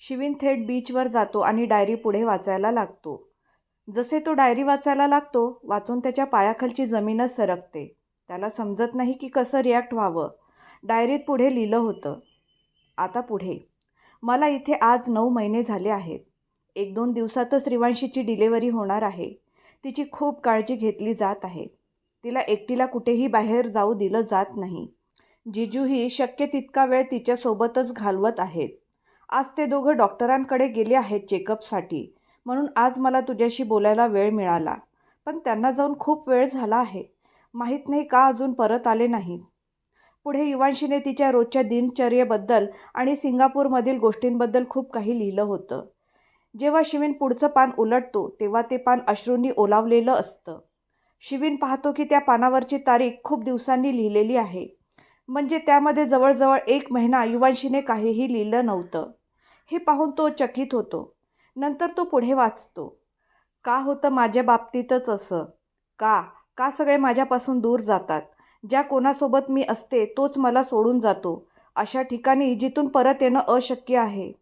शिवीन थेट बीचवर जातो आणि डायरी पुढे वाचायला लागतो. जसे तो डायरी वाचायला लागतो वाचून त्याच्या पायाखालची जमीनच सरकते. त्याला समजत नाही की कसं रिॲक्ट व्हावं. डायरीत पुढे लिहिलं होतं. आता पुढे. मला इथे आज नऊ महिने झाले आहेत. एक दोन दिवसातच रिवांशीची डिलेवरी होणार आहे. तिची खूप काळजी घेतली जात आहे. तिला एकटीला कुठेही बाहेर जाऊ दिलं जात नाही. जिजूही शक्य तितका वेळ तिच्यासोबतच घालवत आहेत. आज ते दोघं डॉक्टरांकडे गेले आहेत चेकअपसाठी. म्हणून आज मला तुझ्याशी बोलायला वेळ मिळाला. पण त्यांना जाऊन खूप वेळ झाला आहे. माहीत नाही का अजून परत आले नाहीत. पुढे युवांशीने तिच्या रोजच्या दिनचर्येबद्दल आणि सिंगापूरमधील गोष्टींबद्दल खूप काही लिहिलं होतं. जेव्हा शिवीन पुढचं पान उलटतो तेव्हा ते पान अश्रूंनी ओलावलेलं असतं. शिवीन पाहतो की त्या पानावरची तारीख खूप दिवसांनी लिहिलेली आहे. म्हणजे त्यामध्ये जवळजवळ एक महिना युवांशीने काहीही लिहिलं नव्हतं. हे पाहून तो चकित होतो. नंतर तो पुढे वाचतो. का होतं माझ्या बाबतीतच असं? का? का सगळे माझ्यापासून दूर जातात? ज्या कोणासोबत मी असते तोच मला सोडून जातो. अशा ठिकाणी जिथून परत येणं अशक्य आहे.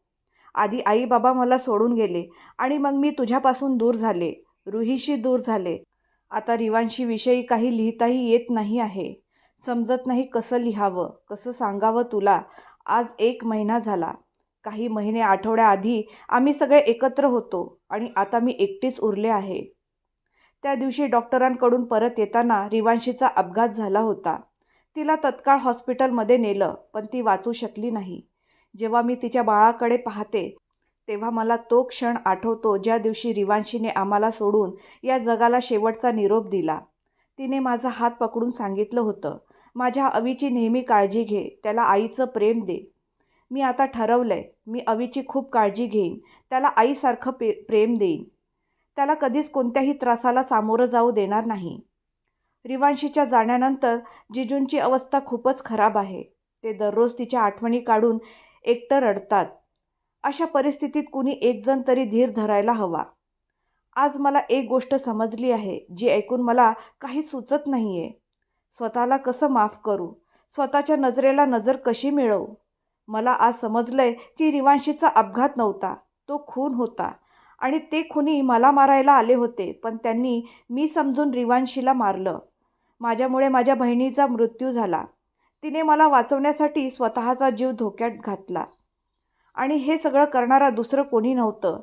आधी आई बाबा मला सोडून गेले आणि मग मी तुझ्यापासून दूर झाले. रुहीशी दूर झाले. आता रिवांशीविषयी काही लिहिताही येत नाही आहे. समजत नाही कसं लिहावं कसं सांगावं तुला. आज एक महिना झाला. काही महिने आठवड्याआधी आम्ही सगळे एकत्र होतो आणि आता मी एकटीच उरले आहे. त्या दिवशी डॉक्टरांकडून परत येताना रिवांशीचा अपघात झाला होता. तिला तत्काळ हॉस्पिटलमध्ये नेलं पण ती वाचू शकली नाही. जेव्हा मी तिच्या बाळाकडे पाहते तेव्हा मला तो क्षण आठवतो ज्या दिवशी रिवांशीने आम्हाला सोडून या जगाला शेवटचा निरोप दिला. तिने माझा हात पकडून सांगितलं होतं माझ्या अवीची नेहमी काळजी घे त्याला आईचं प्रेम दे. मी आता ठरवलंय मी अवीची खूप काळजी घेईन. त्याला आईसारखं पे प्रेम देईन. त्याला कधीच कोणत्याही त्रासाला सामोरं जाऊ देणार नाही. रिवांशीच्या जाण्यानंतर जिजूंची अवस्था खूपच खराब आहे. ते दररोज तिच्या आठवणी काढून एकटं रडतात. अशा परिस्थितीत कुणी एकजण तरी धीर धरायला हवा. आज मला एक गोष्ट समजली आहे जी ऐकून मला काही सुचत नाही आहे स्वतःला कसं माफ करू? स्वतःच्या नजरेला नजर कशी मिळवू? मला आज समजलंय की रिवांशीचा अपघात नव्हता तो खून होता. आणि ते खुनी मला मारायला आले होते पण त्यांनी मी समजून रिवांशीला मारलं. माझ्यामुळे माझ्या बहिणीचा मृत्यू झाला. तिने मला वाचवण्यासाठी स्वतःचा जीव धोक्यात घातला. आणि हे सगळं करणारा दुसरं कोणी नव्हतं.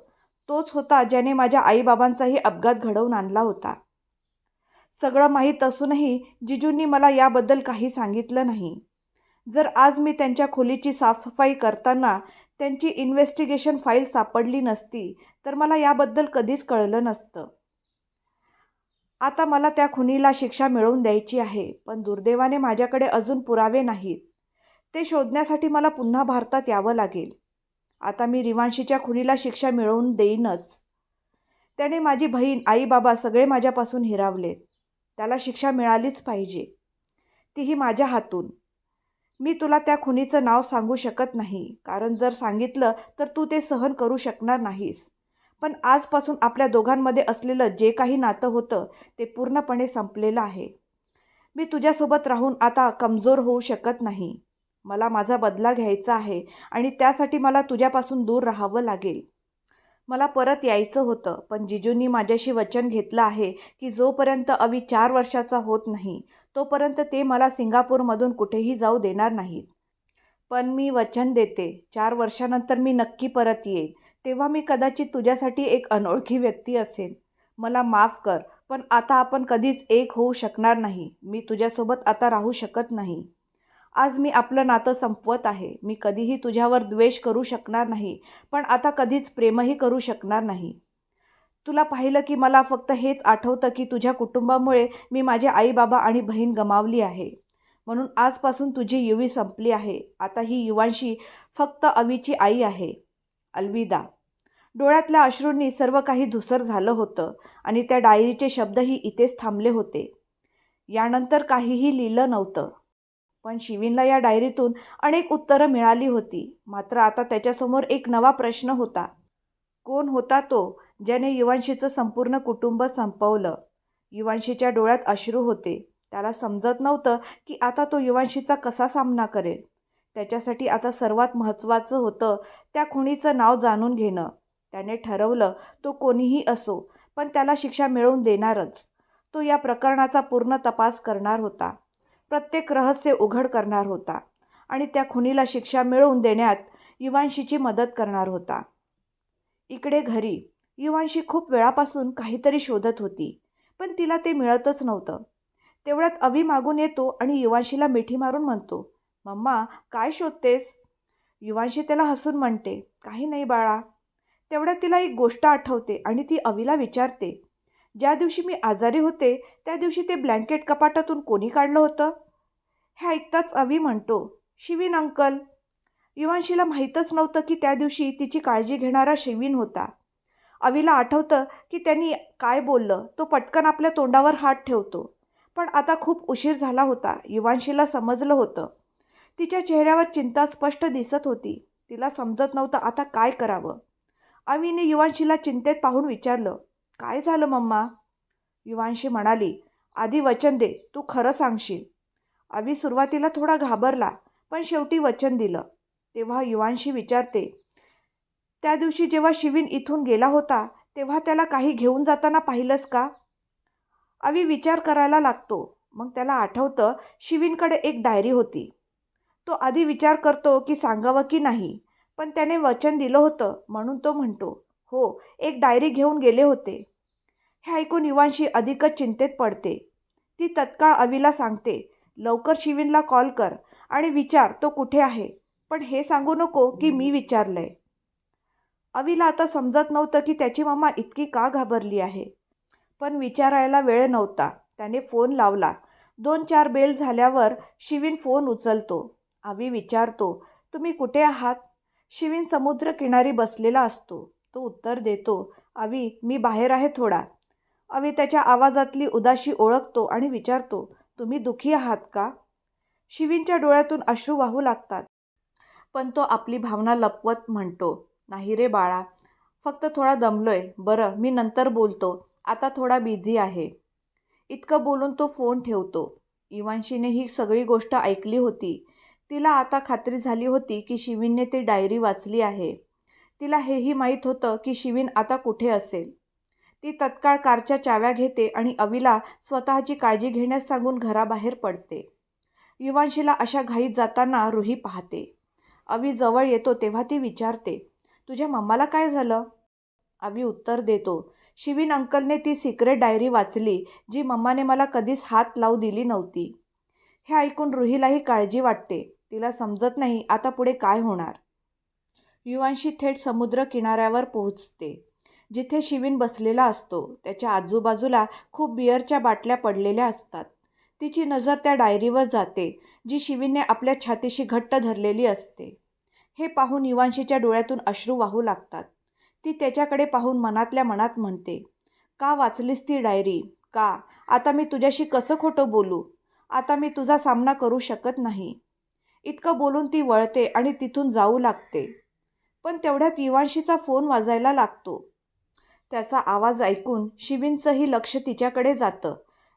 तोच होता ज्याने माझ्या आईबाबांचाही अपघात घडवून आणला होता. सगळं माहीत असूनही जिजूंनी मला याबद्दल काही सांगितलं नाही. जर आज मी त्यांच्या खोलीची साफसफाई करताना त्यांची इन्व्हेस्टिगेशन फाईल सापडली नसती तर मला याबद्दल कधीच कळलं नसतं. आता मला त्या खुनीला शिक्षा मिळवून द्यायची आहे पण दुर्दैवाने माझ्याकडे अजून पुरावे नाहीत. ते शोधण्यासाठी मला पुन्हा भारतात यावं लागेल. आता मी रिवांशीच्या खुनीला शिक्षा मिळवून देईनच. त्याने माझी बहीण आई बाबा सगळे माझ्यापासून हिरावलेत. त्याला शिक्षा मिळालीच पाहिजे. तीही माझ्या हातून. मी तुला त्या खुनीचं नाव सांगू शकत नाही. कारण जर सांगितलं तर तू ते सहन करू शकणार नाहीस. पण आजपासून आपल्या दोघांमध्ये असलेलं जे काही नातं होतं ते पूर्णपणे संपलेलं आहे. मी तुझ्यासोबत राहून आता कमजोर होऊ शकत नाही. मला माझा बदला घ्यायचा आहे आणि त्यासाठी मला तुझ्यापासून दूर राहावं लागेल. मला परत यायचं होतं पण जिजूंनी माझ्याशी वचन घेतलं आहे की जोपर्यंत अवी चार वर्षाचा होत नाही तोपर्यंत ते मला सिंगापूरमधून कुठेही जाऊ देणार नाहीत. पण मी वचन देते चार वर्षानंतर मी नक्की परत येईन तेव्हा मी कदाचित तुझ्यासाठी एक अनोळखी व्यक्ती असेल मला माफ कर पण आता आपण कधीच एक होऊ शकणार नाही मी तुझ्यासोबत आता राहू शकत नाही. आज मी आपलं नातं संपवत आहे. मी कधीही तुझ्यावर द्वेष करू शकणार नाही पण आता कधीच प्रेमही करू शकणार नाही. तुला पाहिलं की मला फक्त हेच आठवतं की तुझ्या कुटुंबामुळे मी माझे आई बाबा आणि बहीण गमावली आहे. म्हणून आजपासून तुझी युवी संपली आहे. आता ही युवांशी फक्त अवीची आई आहे. अलविदा. डोळ्यातल्या अश्रूंनी सर्व काही धुसर झालं होतं आणि त्या डायरीचे शब्दही इथेच थांबले होते. यानंतर काहीही लिहिलं नव्हतं. पण शिवीनला या डायरीतून अनेक उत्तरं मिळाली होती. मात्र आता त्याच्यासमोर एक नवा प्रश्न होता. कोण होता तो ज्याने युवांशीचं संपूर्ण कुटुंब संपवलं? युवांशीच्या डोळ्यात अश्रू होते. त्याला समजत नव्हतं की आता तो युवांशीचा कसा सामना करेल? त्याच्यासाठी आता सर्वात महत्त्वाचं होतं त्या खुणीचं नाव जाणून घेणं. त्याने ठरवलं तो कोणीही असो पण त्याला शिक्षा मिळवून देणारच. तो या प्रकरणाचा पूर्ण तपास करणार होता. प्रत्येक रहस्य उघड करणार होता आणि त्या खुनीला शिक्षा मिळवून देण्यात युवांशीची मदत करणार होता. इकडे घरी युवांशी खूप वेळापासून काहीतरी शोधत होती पण तिला ते मिळतच नव्हतं. तेवढ्यात अवी मागून येतो आणि युवांशीला मिठी मारून म्हणतो मम्मा काय शोधतेस? युवांशी त्याला हसून म्हणते काही नाही बाळा. तेवढ्यात तिला एक गोष्ट आठवते आणि ती अवीला विचारते ज्या दिवशी मी आजारी होते त्या दिवशी ते ब्लँकेट कपाटातून कोणी काढलं होतं? हे ऐकताच अवी म्हणतो शिवीन अंकल युवांशीला माहीतच नव्हतं की त्या दिवशी तिची काळजी घेणारा शिवीन होता. अवीला आठवतं की त्यांनी काय बोललं तो पटकन आपल्या तोंडावर हात ठेवतो. पण आता खूप उशीर झाला होता युवांशीला समजलं होतं. तिच्या चेहऱ्यावर चिंता स्पष्ट दिसत होती तिला समजत नव्हतं आता काय करावं. अवीने युवांशीला चिंतेत पाहून विचारलं काय झालं मम्मा? युवांशी म्हणाली आधी वचन दे तू खरं सांगशील. अवी सुरुवातीला थोडा घाबरला पण शेवटी वचन दिलं. तेव्हा युवांशी विचारते त्या दिवशी जेव्हा शिवीन इथून गेला होता तेव्हा त्याला काही घेऊन जाताना पाहिलंस का? अवी विचार करायला लागतो. मग त्याला आठवतं शिवीनकडे एक डायरी होती. तो आधी विचार करतो की सांगावं की नाही पण त्याने वचन दिलं होतं म्हणून तो म्हणतो हो एक डायरी घेऊन गेले होते. हे ऐकून युवांशी अधिकच चिंतेत पडते. ती तत्काळ अवीला सांगते लवकर शिवीनला कॉल कर आणि विचार तो कुठे आहे. पण हे सांगू नको की मी विचारलंय. अवीला आता समजत नव्हतं की त्याची मम्मा इतकी का घाबरली आहे. पण विचारायला वेळ नव्हता. त्याने फोन लावला. दोन चार बेल झाल्यावर शिवीन फोन उचलतो. अवी विचारतो तुम्ही कुठे आहात? शिवीन समुद्रकिनारी बसलेला असतो. तो उत्तर देतो अवी मी बाहेर आहे थोडा. अवी त्याच्या आवाजातली उदाशी ओळखतो आणि विचारतो तुम्ही दुखी आहात का? शिवीनच्या डोळ्यातून अश्रू वाहू लागतात. पण तो आपली भावना लपवत म्हणतो नाही रे बाळा फक्त थोडा दमलोय. बरं मी नंतर बोलतो. आता थोडा बिझी आहे. इतकं बोलून तो फोन ठेवतो. इवांशीने ही सगळी गोष्ट ऐकली होती. तिला आता खात्री झाली होती की शिवीनने ती डायरी वाचली आहे. तिला हेही माहीत होतं की शिवीन आता कुठे असेल. ती तत्काळ कारच्या चाव्या घेते आणि अवीला स्वतःची काळजी घेण्यास सांगून घराबाहेर पडते. युवांशीला अशा घाईत जाताना रुही पाहते. अवी जवळ येतो तेव्हा ती विचारते तुझ्या मम्माला काय झालं? अवी उत्तर देतो शिवीन अंकलने ती सिक्रेट डायरी वाचली जी मम्माने मला कधीच हात लावू दिली नव्हती. हे ऐकून रुहीलाही काळजी वाटते. तिला समजत नाही आता पुढे काय होणार. युवांशी थेट समुद्र किनाऱ्यावर पोहोचते. जिथे शिवीन बसलेला असतो त्याच्या आजूबाजूला खूप बिअरच्या बाटल्या पडलेल्या असतात. तिची नजर त्या डायरीवर जाते जी शिवीनने आपल्या छातीशी घट्ट धरलेली असते. हे पाहून इवांशीच्या डोळ्यातून अश्रू वाहू लागतात. ती त्याच्याकडे पाहून मनातल्या मनात म्हणते का वाचलीस ती डायरी? का? आता मी तुझ्याशी कसं खोटं बोलू? आता मी तुझा सामना करू शकत नाही. इतकं बोलून ती वळते आणि तिथून जाऊ लागते. पण तेवढ्यात इवांशीचा फोन वाजायला लागतो. त्याचा आवाज ऐकून शिवींचंही लक्ष तिच्याकडे जातं.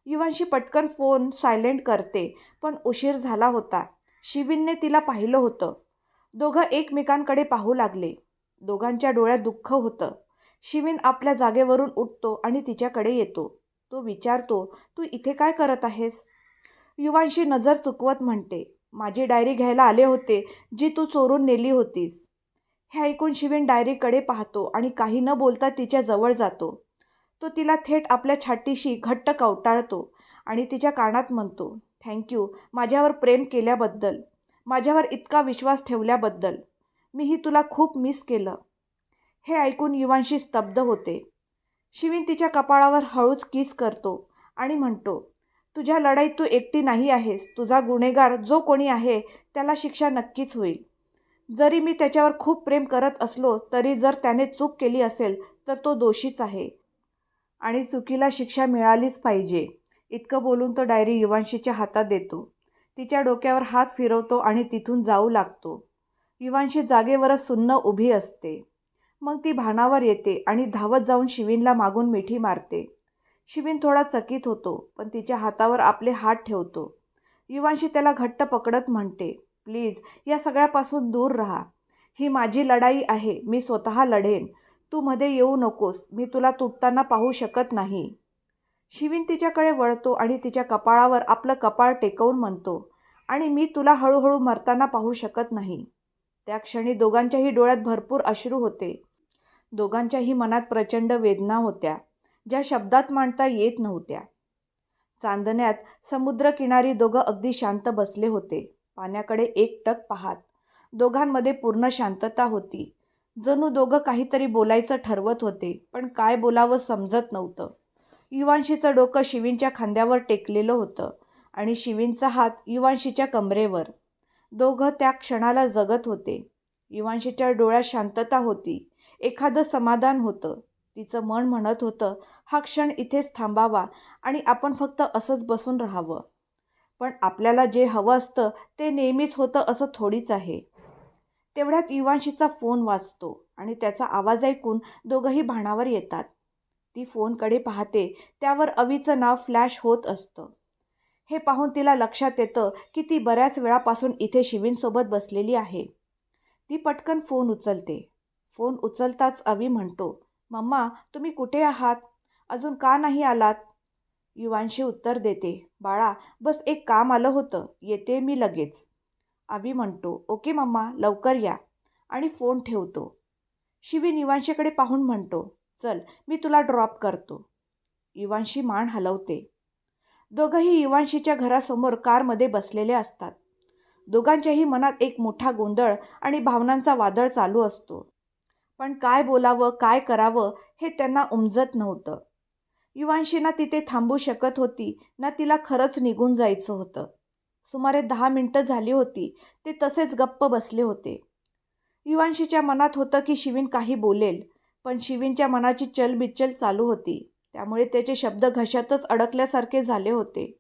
युवांशी पटकन फोन सायलेंट करते पण उशीर झाला होता. शिवीनने तिला पाहिलं होतं. दोघं एकमेकांकडे पाहू लागले. दोघांच्या डोळ्यात दुःख होतं. शिवीन आपल्या जागेवरून उठतो आणि तिच्याकडे येतो. तो विचारतो तू इथे काय करत आहेस? युवांशी नजर चुकवत म्हणते माझी डायरी घ्यायला आले होते जी तू चोरून नेली होतीस. हे ऐकून शिवेन डायरीकडे पाहतो आणि काही न बोलता तिच्या जवळ जातो. तो तिला थेट आपल्या छातीशी घट्ट कवटाळतो आणि तिच्या कानात म्हणतो थँक्यू माझ्यावर प्रेम केल्याबद्दल. माझ्यावर इतका विश्वास ठेवल्याबद्दल. मीही तुला खूप मिस केलं. हे ऐकून युवांशी स्तब्ध होते. शिवीन तिच्या कपाळावर हळूच किस करतो आणि म्हणतो तुझ्या लढाईत तू एकटी नाही आहेस. तुझा गुन्हेगार जो कोणी आहे त्याला शिक्षा नक्कीच होईल. जरी मी त्याच्यावर खूप प्रेम करत असलो तरी जर त्याने चूक केली असेल तर तो दोषीच आहे. आणि चुकीला शिक्षा मिळालीच पाहिजे. इतकं बोलून तो डायरी युवांशीच्या हातात देतो. तिच्या डोक्यावर हात फिरवतो आणि तिथून जाऊ लागतो. युवांशी जागेवरच सुन्न उभी असते. मग ती भानावर येते आणि धावत जाऊन शिवीनला मागून मिठी मारते. शिवीन थोडा चकित होतो पण तिच्या हातावर आपले हात ठेवतो. युवांशी त्याला घट्ट पकडत म्हणते प्लीज या सगळ्यापासून दूर राहा. ही माझी लढाई आहे मी स्वतः लढेन. तू मध्ये येऊ नकोस मी तुला तुटताना पाहू शकत नाही. शिवीन तिच्याकडे वळतो आणि तिच्या कपाळावर आपलं कपाळ टेकवून म्हणतो आणि मी तुला हळूहळू मरताना पाहू शकत नाही. त्या क्षणी दोघांच्याही डोळ्यात भरपूर अश्रू होते. दोघांच्याही मनात प्रचंड वेदना होत्या ज्या शब्दात मांडता येत नव्हत्या. चांदण्यात समुद्रकिनारी दोघं अगदी शांत बसले होते. पाण्याकडे एकटक पाहात. दोघांमध्ये पूर्ण शांतता होती. जणू दोघं काहीतरी बोलायचं ठरवत होते पण काय बोलावं समजत नव्हतं. युवांशीचं डोकं शिवींच्या खांद्यावर टेकलेलं होतं आणि शिवींचा हात युवांशीच्या कमरेवर. दोघं त्या क्षणाला जगत होते. युवांशीच्या डोळ्यात शांतता होती. एखादं समाधान होतं. तिचं मन म्हणत होतं हा क्षण इथेच थांबावा आणि आपण फक्त असंच बसून राहावं. पण आपल्याला जे हवं असतं ते नेहमीच होतं असं थोडीच आहे. तेवढ्यात इवांशीचा फोन वाजतो आणि त्याचा आवाज ऐकून दोघंही भाणावर येतात. ती फोनकडे पाहते त्यावर अवीचं नाव फ्लॅश होत असतं. हे पाहून तिला लक्षात येतं की ती बऱ्याच वेळापासून इथे शिवींसोबत बसलेली आहे. ती पटकन फोन उचलते. फोन उचलताच अवी म्हणतो मम्मा तुम्ही कुठे आहात? अजून का नाही आलात? युवांशी उत्तर देते बाळा बस एक काम आलं होतं येते मी लगेच. आवी म्हणतो ओके मम्मा लवकर या. आणि फोन ठेवतो. शिवी युवांशीकडे पाहून म्हणतो चल मी तुला ड्रॉप करतो. युवांशी मान हलवते. दोघंही युवांशीच्या घरासमोर कारमध्ये बसलेले असतात. दोघांच्याही मनात एक मोठा गोंधळ आणि भावनांचा वादळ चालू असतो. पण काय बोलावं काय करावं हे त्यांना उमजत नव्हतं. युवांशी ना तिथे थांबू शकत होती ना तिला खरंच निघून जायचं होतं. सुमारे दहा मिनटं झाली होती ते तसेच गप्प बसले होते. युवांशीच्या मनात होतं की शिवीन काही बोलेल पण शिवीनच्या मनाची चलबिचल चालू होती. त्यामुळे त्याचे शब्द घशातच अडकल्यासारखे झाले होते.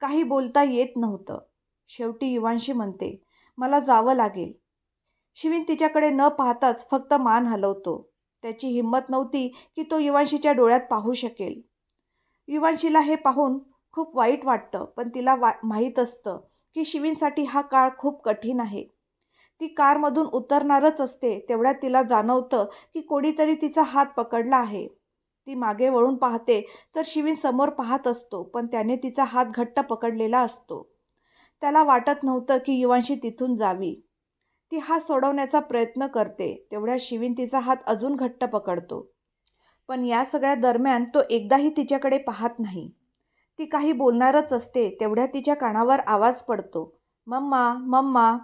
काही बोलता येत नव्हतं. शेवटी युवांशी म्हणते मला जावं लागेल. शिवीन तिच्याकडे न पाहताच फक्त मान हलवतो. त्याची हिंमत नव्हती की तो युवांशीच्या डोळ्यात पाहू शकेल. युवांशीला हे पाहून खूप वाईट वाटतं पण तिला वा माहीत असतं की शिवींसाठी हा काळ खूप कठीण आहे. ती कारमधून उतरणारच असते तेवढ्यात तिला जाणवतं की कोणीतरी तिचा हात पकडला आहे. ती मागे वळून पाहते तर शिवीन समोर पाहत असतो पण त्याने तिचा हात घट्ट पकडलेला असतो. त्याला वाटत नव्हतं की युवांशी तिथून जावी. ती हात सोडवण्याचा प्रयत्न करते तेवढ्या शिवीन तिचा हात अजून घट्ट पकडतो. पण या सगळ्या दरम्यान तो एकदाही तिच्याकडे पाहत नाही. ती काही बोलणारच असते तेवढ्या तिच्या कानावर आवाज पडतो. Mamma mamma.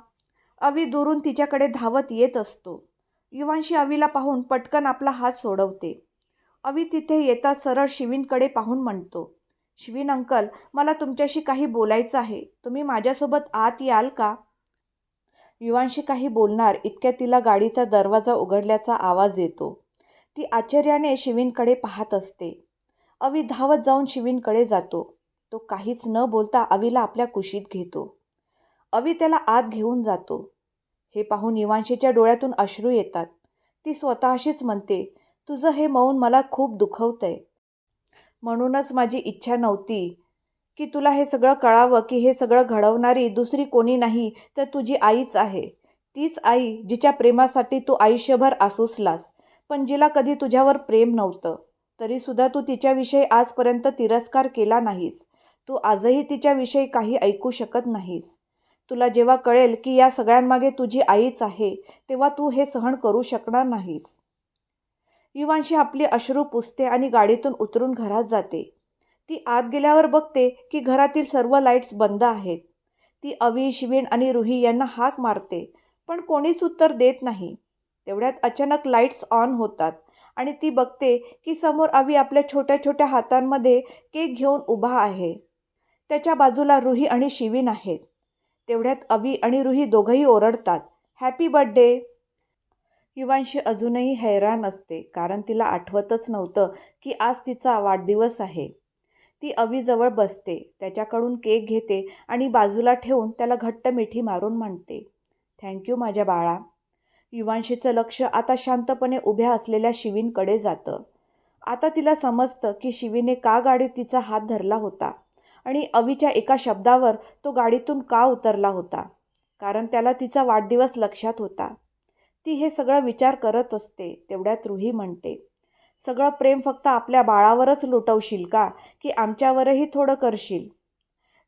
अवी दुरून तिच्याकडे धावत येत असतो. युवांशी अवीला पाहून पटकन आपला हात सोडवते. अवी तिथे येता सरळ शिवीनकडे पाहून म्हणतो शिवीन अंकल मला तुमच्याशी काही बोलायचं आहे. तुम्ही माझ्यासोबत आत याल का? युवांशी काही बोलणार इतक्या तिला गाडीचा दरवाजा उघडल्याचा आवाज येतो. ती आश्चर्याने शिवींकडे पाहत असते. अवी धावत जाऊन शिवीनकडे जातो. तो काहीच न बोलता अवीला आपल्या कुशीत घेतो. अवी त्याला आत घेऊन जातो. हे पाहून युवांशीच्या डोळ्यातून अश्रू येतात. ती स्वतःशीच म्हणते तुझं हे मौन मला खूप दुखवतंय. म्हणूनच माझी इच्छा नव्हती की तुला हे सगळं कळावं की हे सगळं घडवणारी दुसरी कोणी नाही तर तुझी आईच आहे. तीच आई जिच्या प्रेमासाठी तू आयुष्यभर आसुसलास पण जिला कधी तुझ्यावर प्रेम नव्हतं. तरीसुद्धा तू तिच्याविषयी आजपर्यंत तिरस्कार केला नाहीस. तू आजही तिच्याविषयी काही ऐकू शकत नाहीस. तुला जेव्हा कळेल की या सगळ्यांमागे तुझी आईच आहे तेव्हा तू हे सहन करू शकणार नाहीस. युवांशी आपली अश्रू पुसते आणि गाडीतून उतरून घरात जाते. ती आत गेल्यावर बघते की घरातील सर्व लाईट्स बंद आहेत. ती अवी शिवीन आणि रुही यांना हाक मारते पण कोणीच उत्तर देत नाही. तेवढ्यात अचानक लाईट्स ऑन होतात आणि ती बघते की समोर अवी आपल्या छोट्या छोट्या हातांमध्ये केक घेऊन उभा आहे. त्याच्या बाजूला रुही आणि शिवीन आहेत. तेवढ्यात अवी आणि रुही दोघंही ओरडतात. हॅपी बड्डे युवांशी अजूनही हैराण असते कारण तिला आठवतच नव्हतं की आज तिचा वाढदिवस आहे. ती अवीजवळ बसते. त्याच्याकडून केक घेते आणि बाजूला ठेवून त्याला घट्ट मिठी मारून म्हणते. थँक्यू माझ्या बाळा. युवांशीचं लक्ष आता शांतपणे उभ्या असलेल्या शिवींकडे जातं. आता तिला समजतं की शिवीने का गाडीत तिचा हात धरला होता आणि अवीच्या एका शब्दावर तो गाडीतून का उतरला होता कारण त्याला तिचा वाढदिवस लक्षात होता. ती हे सगळं विचार करत असते तेवढ्यात रुही म्हणते. सगळं प्रेम फक्त आपल्या बाळावरच लुटवशील का? की आमच्यावरही थोडं करशील?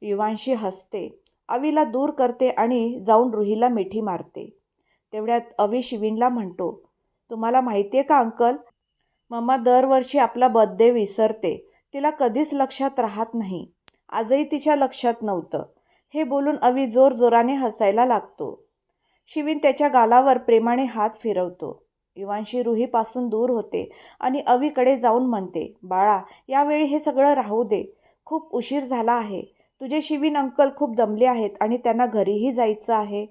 युवांशी हसते. अवीला दूर करते आणि जाऊन रुहीला मिठी मारते. तेवढ्यात अवी शिवीनला म्हणतो तुम्हाला माहिती आहे का अंकल? मम्मा दरवर्षी आपला बर्थडे विसरते. तिला कधीच लक्षात राहत नाही. आजही तिच्या लक्षात नव्हतं. हे बोलून अवी जोरजोराने हसायला लागतो. शिवीन त्याच्या गालावर प्रेमाने हात फिरवतो. इवांशी रुहीपासून दूर होते आणि अवीकडे जाऊन म्हणते बाळा यावेळी हे सगळं राहू दे. खूप उशीर झाला आहे. तुझे शिवीन अंकल खूप दमले आहेत आणि त्यांना घरीही जायचं आहे.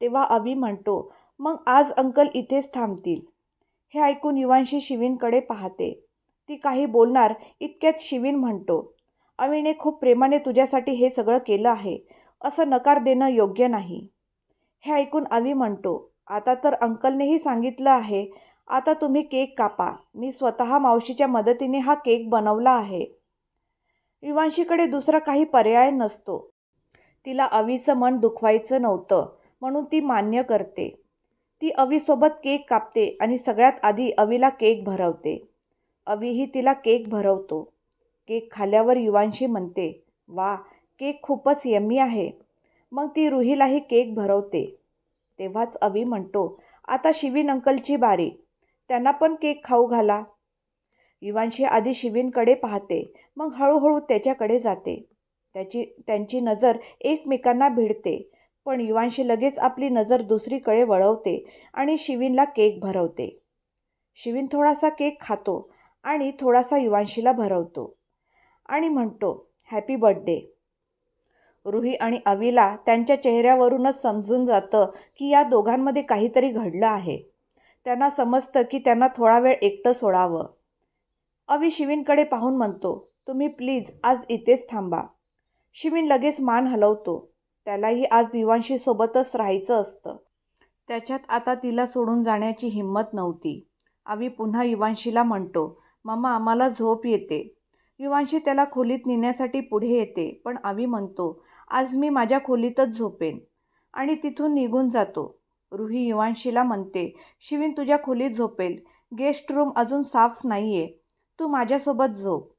तेव्हा अवी म्हणतो मग आज अंकल इथेच थांबतील. हे ऐकून युवांशी शिवीनकडे पाहते. ती काही बोलणार इतक्यात शिवीन म्हणतो अवीने खूप प्रेमाने तुझ्यासाठी हे सगळं केलं आहे. असं नकार देणं योग्य नाही. हे ऐकून अवी म्हणतो आता तर अंकलनेही सांगितलं आहे आता तुम्ही केक कापा. मी स्वतः मावशीच्या मदतीने हा केक बनवला आहे. युवांशीकडे दुसरा काही पर्याय नसतो. तिला अवीचं मन दुखवायचं नव्हतं म्हणून ती मान्य करते. ती अवीसोबत केक कापते आणि सगळ्यात आधी अवीला केक भरवते. अवीही तिला केक भरवतो. केक खाल्ल्यावर युवांशी म्हणते वा केक खूपच यम्मी आहे. मग ती रुहीलाही केक भरवते. तेव्हाच अवी म्हणतो आता शिवीन अंकलची बारी. त्यांना पण केक खाऊ घाला. युवांशी आधी शिवींकडे पाहते मग हळूहळू त्याच्याकडे जाते. त्याची त्यांची नजर एकमेकांना भिडते पण युवांशी लगेच आपली नजर दुसरीकडे वळवते आणि शिवीनला केक भरवते. शिवीन थोडासा केक खातो आणि थोडासा युवांशीला भरवतो आणि म्हणतो हॅपी बर्थडे. रुही आणि अवीला त्यांच्या चेहऱ्यावरूनच समजून जातं की या दोघांमध्ये काहीतरी घडलं आहे. त्यांना समजतं की त्यांना थोडा वेळ एकटं सोडावं. अवी शिवीनकडे पाहून म्हणतो तुम्ही प्लीज आज इथेच थांबा. शिवीन लगेच मान हलवतो. त्यालाही आज युवांशी सोबतच राहायचं असतं. त्याच्यात आता तिला सोडून जाण्याची हिंमत नव्हती. आवी पुन्हा युवांशीला म्हणतो मम्मा आम्हाला झोप येते. युवांशी त्याला खोलीत नेण्यासाठी पुढे येते पण आवी म्हणतो आज मी माझ्या खोलीतच झोपेन. आणि तिथून निघून जातो. रुही युवांशीला म्हणते शिवीन तुझ्या खोलीत झोपेल. गेस्ट रूम अजून साफ नाही आहे तू माझ्यासोबत झोप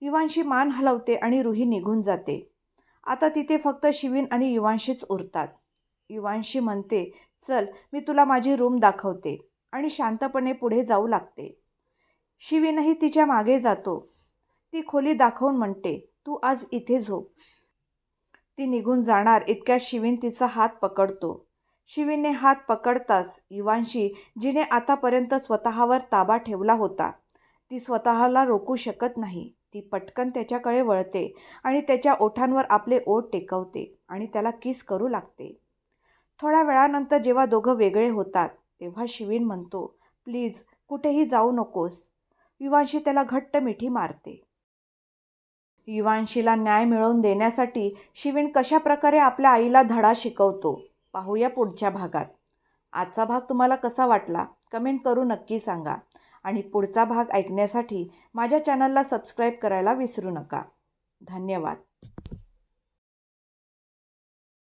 युवांशी मान हलवते आणि रुही निघून जाते. आता तिथे फक्त शिवीन आणि युवांशीच उरतात. युवांशी म्हणते चल मी तुला माझी रूम दाखवते. आणि शांतपणे पुढे जाऊ लागते. शिवीनही तिच्यामागे जातो. ती खोली दाखवून म्हणते तू आज इथे झोप. ती निघून जाणार इतक्यात शिवीन तिचा हात पकडतो. शिवीनने हात पकडताच युवांशी जिने आतापर्यंत स्वतःवर ताबा ठेवला होता. ती स्वतःला रोखू शकत नाही. ती पटकन त्याच्याकडे वळते आणि त्याच्या ओठांवर आपले ओठ टेकवते आणि त्याला किस करू लागते. थोड्या वेळानंतर जेव्हा दोघं वेगळे होतात तेव्हा शिवीन म्हणतो प्लीज कुठेही जाऊ नकोस. युवांशी त्याला घट्ट मिठी मारते. युवांशीला न्याय मिळवून देण्यासाठी शिवीन कशा प्रकारे आपल्या आईला धडा शिकवतो पाहूया पुढच्या भागात. आजचा भाग तुम्हाला कसा वाटला कमेंट करू नक्की सांगा. आणि पुढचा भाग ऐकण्यासाठी माझ्या चॅनलला सबस्क्राईब करायला विसरू नका. धन्यवाद.